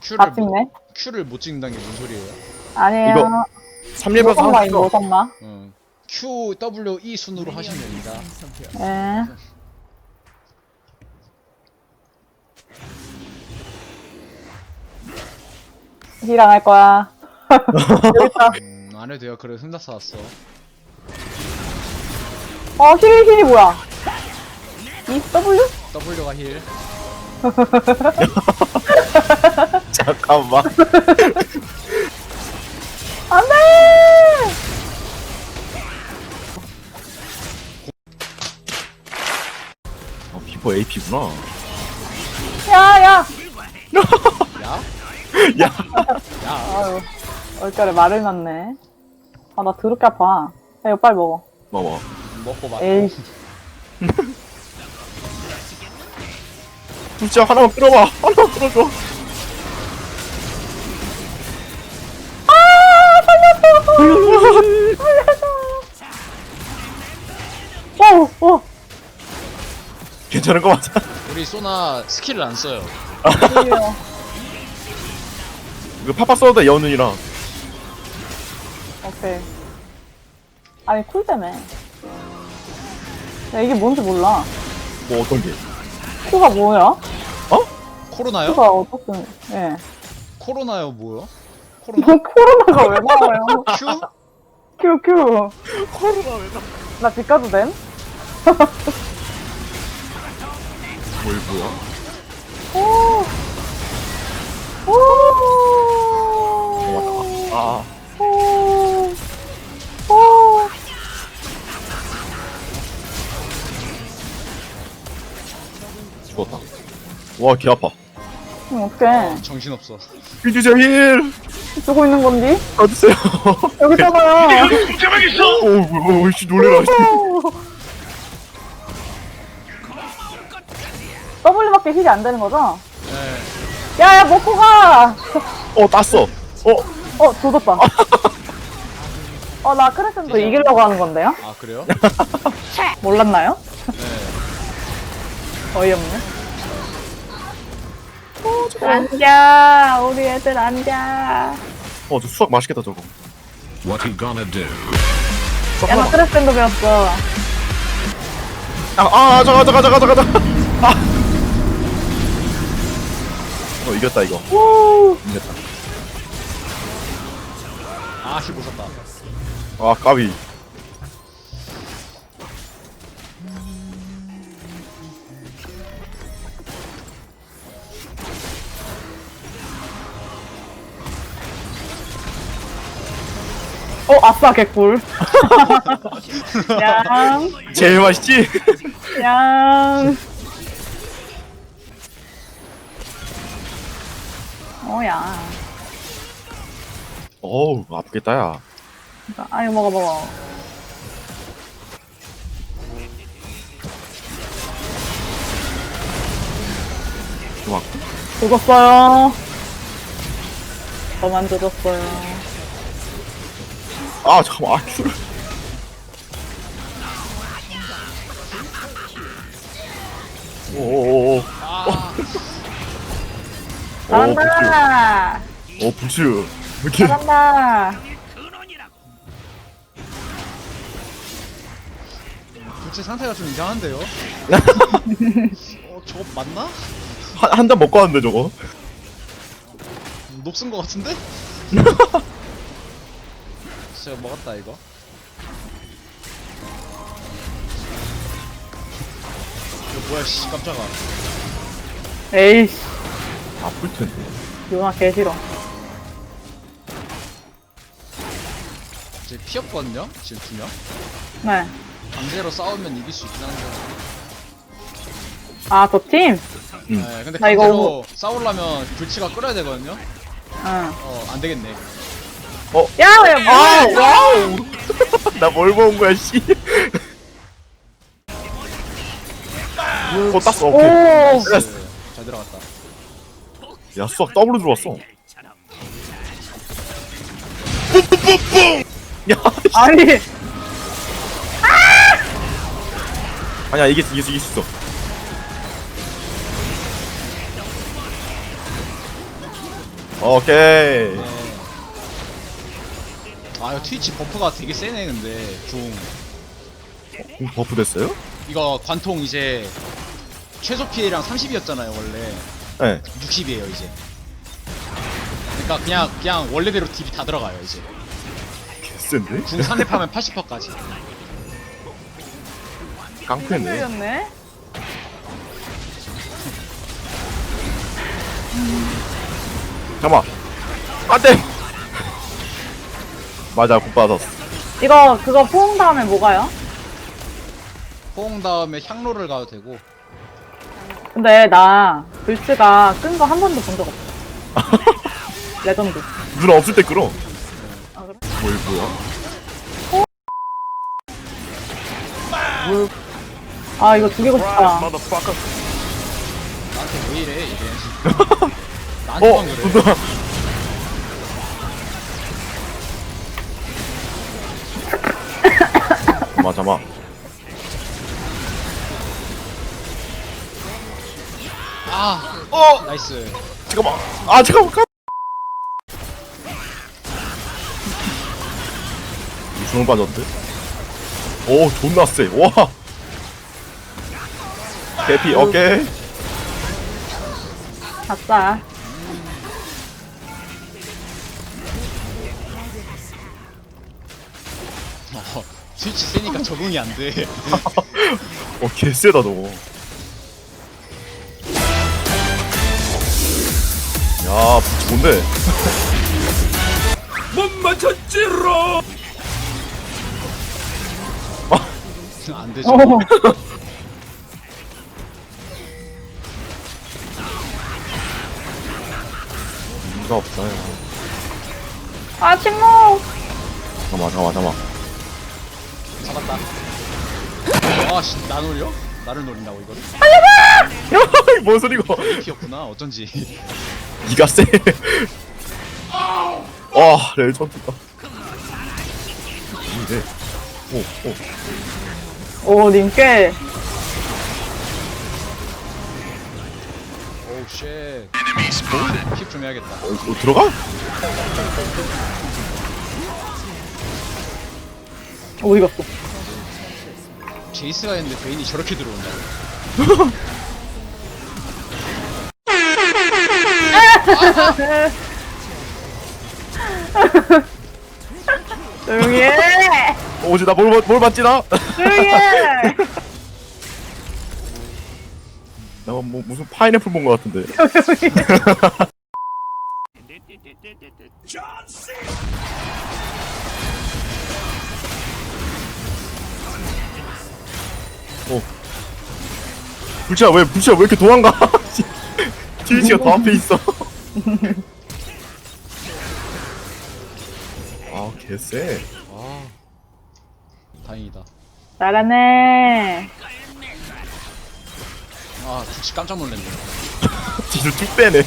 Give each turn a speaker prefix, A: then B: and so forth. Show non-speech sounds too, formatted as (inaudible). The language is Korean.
A: Q를
B: 다
A: 못,
B: 찍네.
A: Q를 못 찍는다는 게뭔 소리예요?
B: 아니에요.
C: 이거 3레벨
B: 뭐선마 사이 뭐선마.
A: 어. Q, W, E 순으로 하시면 됩니다.
B: 예. 힐안 할 거야. (laughs)
A: 음, 안 해도 돼요. 그래 혼자 쌓았어.
B: 어, 힐, 힐이 뭐야? 이 W?
A: W가 힐. (laughs)
C: 잠깐만 (laughs)
B: 안 돼!
C: 어, 피퍼 AP구나
B: 야, 야!
A: 야? (laughs)
C: 야
A: 야.
B: 아유, 얼결에 말을 넣네. 아, 나 더럽게 아파. 야, 이거 빨리 먹어.
C: 봐봐
A: 먹고 맞.
B: 에이, (laughs)
C: 진짜 하나만 끌어봐 하나만 끌어줘 괜찮은 거 맞아
A: 우리 소나 스킬을 안 써요.
C: 이거 파파 써도 돼 여운이랑
B: 오케이. 아니, 쿨 때문에. 야, 이게 뭔지 몰라.
C: 뭐 어떤 게
B: 쿨가 뭐야?
A: 코로나요?
B: 쿨가 어떻게, 예.
A: 코로나요 뭐요? 코로나?
B: 코로나가 왜 나와요? (laughs)
A: Q?
B: 큐, 큐.
C: 코로나 왜 나?
B: 나집 가도 됨? (laughs)
C: 뭘 뭐야?
B: 오! 오!
C: 아
B: 오! 오!
C: 죽었다 와 개 아파
B: 음, 어떡해.
A: 정신없어.
C: 힐 주세요 힐
B: 쓰고 있는 건디?
C: 어딨어요
B: 여기 있잖아요. (laughs)
C: 오오 씨 놀래라 씨.
B: W밖에 힐이 안 되는 거죠?
A: 네.
B: 야, 야, 먹고 가!
C: 어 땄어 어
B: 어, 조졌다. 어, 나 크레센도 이기려고 하는 건데요?
A: 아 그래요? (laughs)
B: 몰랐나요?
A: 네.
B: 어이없네. 앉아, 우리 애들 앉아.
C: 어, 저 수학 맛있겠다, 저거.
D: What he gonna do?
B: 야, 나 크레센도 배웠어.
C: 아, 아, 잠깐, 잠깐, 잠깐, 잠깐. 아. 어, 이겼다, 이거.
B: 우!
C: 이겼다.
A: 아힐 못샀다.
C: 아, 까비.
B: 어, 아싸, 개꿀. (laughs) 양,
C: 제일 맛있지?
B: 양. 어야.
C: 어우, 아프겠다, 야.
B: 아유, 먹어, 먹어.
C: 좋아.
B: 죽었어요. 저만 죽었어요.
C: 아, 잠깐만, 아, 큐를. 오오오 (laughs) 오.
A: 아
C: 오,
B: 잘한다!
C: 부츠. 오, 부츠. 이렇게.
B: 잘한다!
A: 도대체 상태가 좀 이상한데요? (laughs) 어 저거 맞나?
C: 한, 한잔 먹고 왔는데, 저거.
A: 녹슨 거 같은데? (laughs) 제가 먹었다 이거. 이거 뭐야 씨 깜짝아.
B: 에이씨,
C: 아플 텐데.
B: 유나 개 싫어.
A: 이제 피었거든요? 지금 두 명?
B: 네.
A: 강제로 싸우면 이길 수 있긴 한데.
B: 아, 저 팀?
C: 음.
A: 네, 근데
B: 나 이거
A: 강제로 싸우려면 불치가 끓어야 되거든요?
B: 응.
A: 어, 안 되겠네.
B: 야, 야,
C: 아,
B: 뭐야?
C: 와우! (laughs) 나뭘 먹은 거야, 씨. (laughs) 어, 땄어, 오케이.
B: 오!
A: 나이스. 잘 들어갔다.
C: 야, 수학 더블로 들어왔어. 야,
B: 아니,
C: 아니야, 이길 수, 이길 수, 이길 수 있어. 오케이.
A: 네. 아 이거 트위치 버프가 되게 세네 근데
C: 중공 버프 됐어요?
A: 이거 관통 이제 최소 피해량 30이었잖아요 원래
C: 네.
A: 60이에요 이제 그러니까 그냥 그냥 원래대로 딜이 다 들어가요 이제
C: 개센데?
A: 궁 산입하면 80%까지
C: 깡패네.
B: 틀렸네.
C: 잠깐만. 안 돼! 맞아, 못 받았어.
B: 이거 그거 포옹 다음에 뭐가요?
A: 포옹 다음에 향로를 가도 되고
B: 근데 나 불스가 끈 거 한 번도 본 적 없어. (laughs) 레전드.
C: 누나 없을 때 끌어.
B: 아, 그래?
C: 뭘, 뭐야?
B: 아 이거 죽이고 싶다.
C: motherfucker.
A: 나한테 왜 이래 이래 (laughs)
C: 어,
A: 나한테만 그래
C: 누나. (laughs) 잠깐만, 잠깐만.
A: 아
C: 어!
A: 나이스
C: 잠깐만. 아, 잠깐만. 가- 주문 빠졌는데? 오, 존나 세. 와. 개피, 오케이.
B: 아싸.
A: 어, 스위치 세니까 적응이 안돼 (laughs)
C: 어, 개쎄다, 너. 야, 부치 뭔데?
A: 안되죠
B: 어.
C: 이가 없다, 야.
B: 아 침묵.
C: 잠깐만, 잠깐만, 잠깐만.
A: 잡았다 아씨 나 놀려? 나를 노린다고 이거를?
C: 야, (laughs) 뭔 소리고?
A: 피었구나 어쩐지
C: 니가 쎄. (laughs) 와, 레전드다. 이래. 오, 오.
B: 오 님께.
A: 오우 쉣 킵좀 해야겠다
C: 어, 어, 들어가?
B: 오 이겼어.
A: 제이스가 했는데 베인이 저렇게 들어온다 (laughs) (laughs)
B: 조용히 해.
C: 오지, 나 뭘, 뭘 봤지, 나?
B: 조용히 해. (laughs)
C: 나 뭐, 무슨 파인애플 본 것 같은데. 어. 불치야, 왜, 불치야, 왜 이렇게 도망가? (laughs) 트위치가 더 앞에 있어. 아, 개쎄.
A: 아 다행이다
B: 잘하네.
A: 아 굳이 깜짝 놀랐네
C: 뒤를 쭉 빼네.